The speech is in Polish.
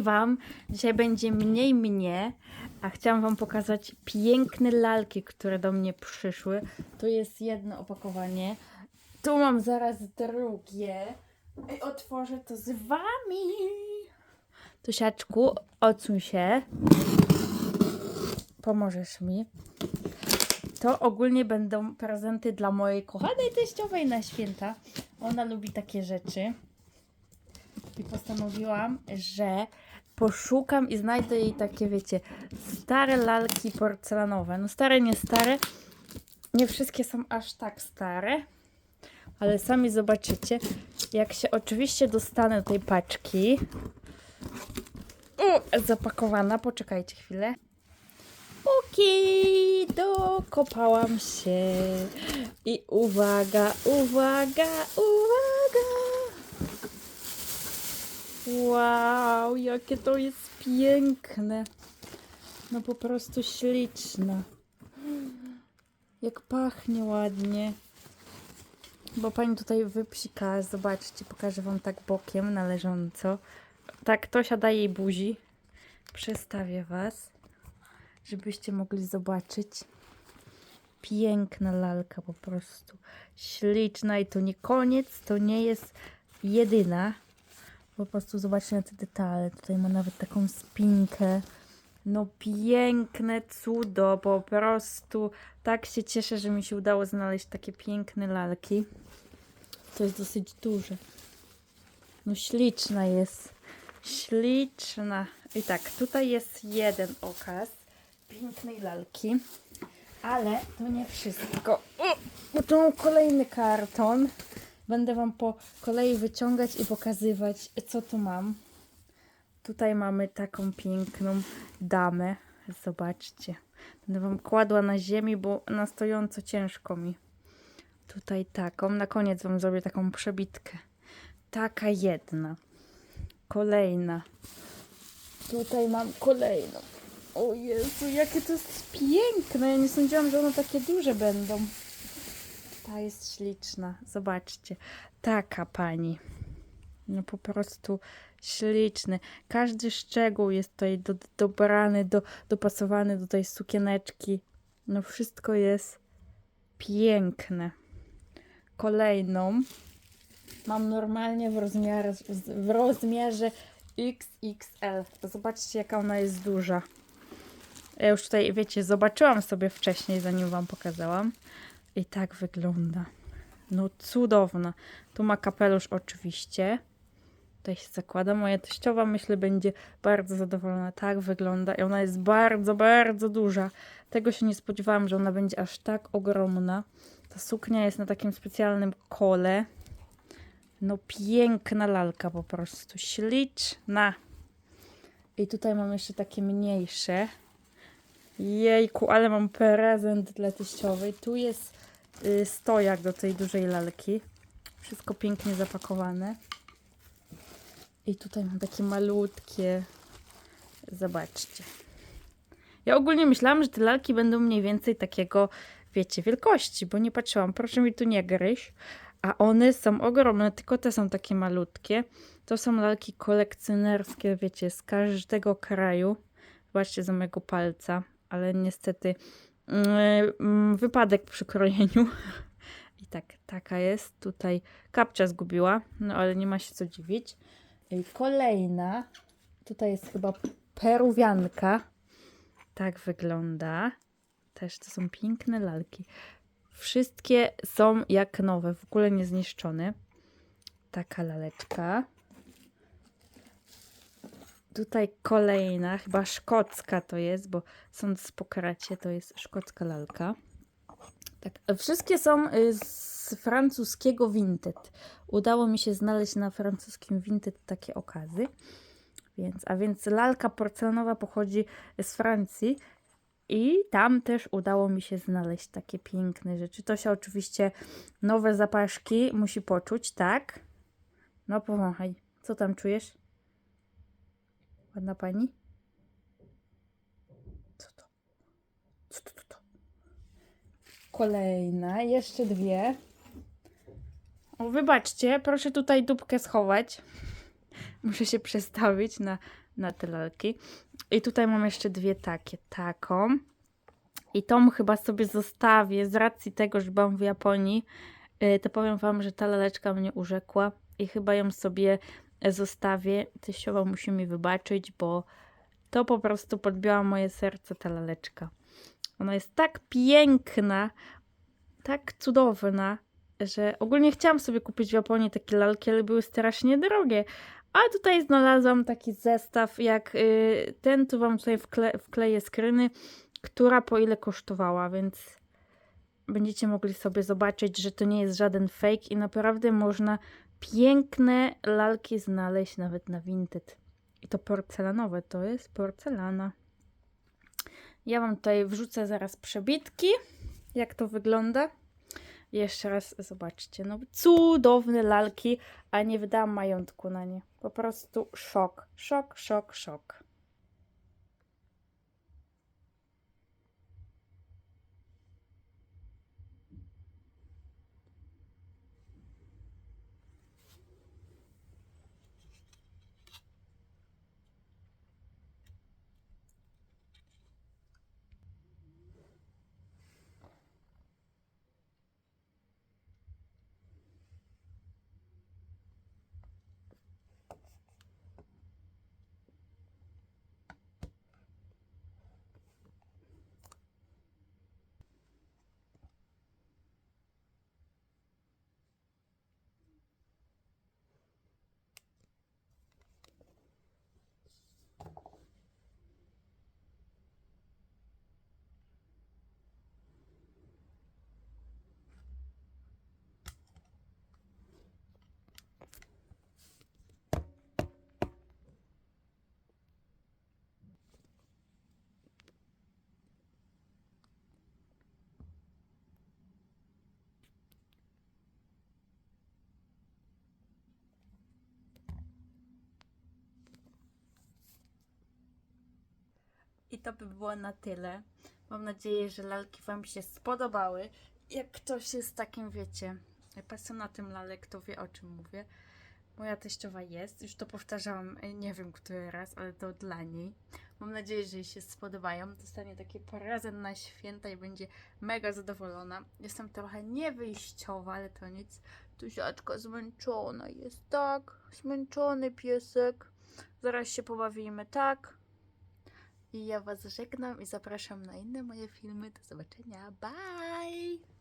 Wam! Dzisiaj będzie mniej mnie, a chciałam Wam pokazać piękne lalki, które do mnie przyszły. Tu jest jedno opakowanie, tu mam zaraz drugie i otworzę to z Wami. Tusiaczku, odsuń się. Pomożesz mi. To ogólnie będą prezenty dla mojej kochanej teściowej na święta. Ona lubi takie rzeczy. I postanowiłam, że poszukam i znajdę jej takie, wiecie, stare lalki porcelanowe. No stare, nie stare. Nie wszystkie są aż tak stare. Ale sami zobaczycie, jak się oczywiście dostanę do tej paczki. U, zapakowana, poczekajcie chwilę. Okej, dokopałam się. I uwaga, uwaga, uwaga. Wow, jakie to jest piękne. No po prostu śliczne. Jak pachnie ładnie. Bo pani tutaj wypsika, zobaczcie, pokażę wam tak bokiem na leżąco. Tak, Tosia daje jej buzi. Przestawię was, żebyście mogli zobaczyć. Piękna lalka po prostu. Śliczna i to nie koniec, to nie jest jedyna. Po prostu zobaczcie na te detale. Tutaj ma nawet taką spinkę. No piękne cudo, po prostu. Tak się cieszę, że mi się udało znaleźć takie piękne lalki. To jest dosyć duże. No śliczna jest. Śliczna. I tak, tutaj jest jeden okaz pięknej lalki. Ale to nie wszystko. O, tu kolejny karton. Będę Wam po kolei wyciągać i pokazywać, co tu mam. Tutaj mamy taką piękną damę. Zobaczcie. Będę Wam kładła na ziemi, bo na stojąco ciężko mi. Tutaj taką. Na koniec Wam zrobię taką przebitkę. Taka jedna. Kolejna. Tutaj mam kolejną. O Jezu, jakie to jest piękne. Ja nie sądziłam, że one takie duże będą. Ta jest śliczna. Zobaczcie. Taka pani. No po prostu śliczny. Każdy szczegół jest tutaj do, dobrany, do, dopasowany do tej sukieneczki. No wszystko jest piękne. Kolejną mam normalnie w rozmiarze, w rozmiarze XXL. Zobaczcie jaka ona jest duża. Ja już tutaj, wiecie, zobaczyłam sobie wcześniej, zanim wam pokazałam. I tak wygląda. No cudowna. Tu ma kapelusz oczywiście. Tutaj się zakłada. Moja teściowa myślę będzie bardzo zadowolona. Tak wygląda. I ona jest bardzo, bardzo duża. Tego się nie spodziewałam, że ona będzie aż tak ogromna. Ta suknia jest na takim specjalnym kole. No piękna lalka po prostu. Śliczna. I tutaj mam jeszcze takie mniejsze. Jejku, ale mam prezent dla teściowej. Tu jest y, stojak do tej dużej lalki. Wszystko pięknie zapakowane. I tutaj mam takie malutkie. Zobaczcie. Ja ogólnie myślałam, że te lalki będą mniej więcej takiego, wiecie, wielkości, bo nie patrzyłam. Proszę mi tu nie gryź. A one są ogromne, tylko te są takie malutkie. To są lalki kolekcjonerskie, wiecie, z każdego kraju. Zobaczcie za mojego palca, ale niestety mm, wypadek przy krojeniu. I tak, taka jest. Tutaj kapcia zgubiła, no ale nie ma się co dziwić. Kolejna, tutaj jest chyba peruwianka. Tak wygląda. Też to są piękne lalki. Wszystkie są jak nowe, w ogóle nie zniszczone. Taka laleczka. Tutaj kolejna, chyba szkocka to jest, bo sądząc po kracie to jest szkocka lalka. Tak, wszystkie są y, z francuskiego Vinted. Udało mi się znaleźć na francuskim Vinted takie okazy. Więc, a więc lalka porcelanowa pochodzi z Francji i tam też udało mi się znaleźć takie piękne rzeczy. To się oczywiście nowe zapaszki musi poczuć, tak? No powąchaj. Co tam czujesz? Ładna pani? Co to? Co to, to, to? Kolejna, jeszcze dwie. O, wybaczcie, proszę tutaj dupkę schować. Muszę się przestawić na, na te lalki. I tutaj mam jeszcze dwie takie. Taką. I tą chyba sobie zostawię z racji tego, że byłam w Japonii. y, To powiem Wam, że ta laleczka mnie urzekła i chyba ją sobie zostawię. Teściowa musi mi wybaczyć, bo to po prostu podbiła moje serce ta laleczka. Ona jest tak piękna, tak cudowna, że ogólnie chciałam sobie kupić w Japonii takie lalki, ale były strasznie drogie. A tutaj znalazłam taki zestaw, jak y, ten, tu wam tutaj wkle, wkleję skryny, która po ile kosztowała, więc będziecie mogli sobie zobaczyć, że to nie jest żaden fake i naprawdę można piękne lalki znaleźć nawet na Vinted. I to porcelanowe, to jest porcelana. Ja wam tutaj wrzucę zaraz przebitki, jak to wygląda. Jeszcze raz zobaczcie. No cudowne lalki, a nie wydałam majątku na nie. Po prostu szok, szok, szok, szok. I to by było na tyle. Mam nadzieję, że lalki Wam się spodobały. Jak ktoś jest takim, wiecie, pasjonatem lalek, to wie o czym mówię. Moja teściowa jest, już to powtarzałam, e, nie wiem który raz, ale to dla niej. Mam nadzieję, że jej się spodobają. Dostanie taki prezent na święta i będzie mega zadowolona. Jestem trochę niewyjściowa, ale to nic. Tuziaczka zmęczona jest, tak? Zmęczony piesek. Zaraz się pobawimy, tak? I ja Was żegnam i zapraszam na inne moje filmy. Do zobaczenia. Bye!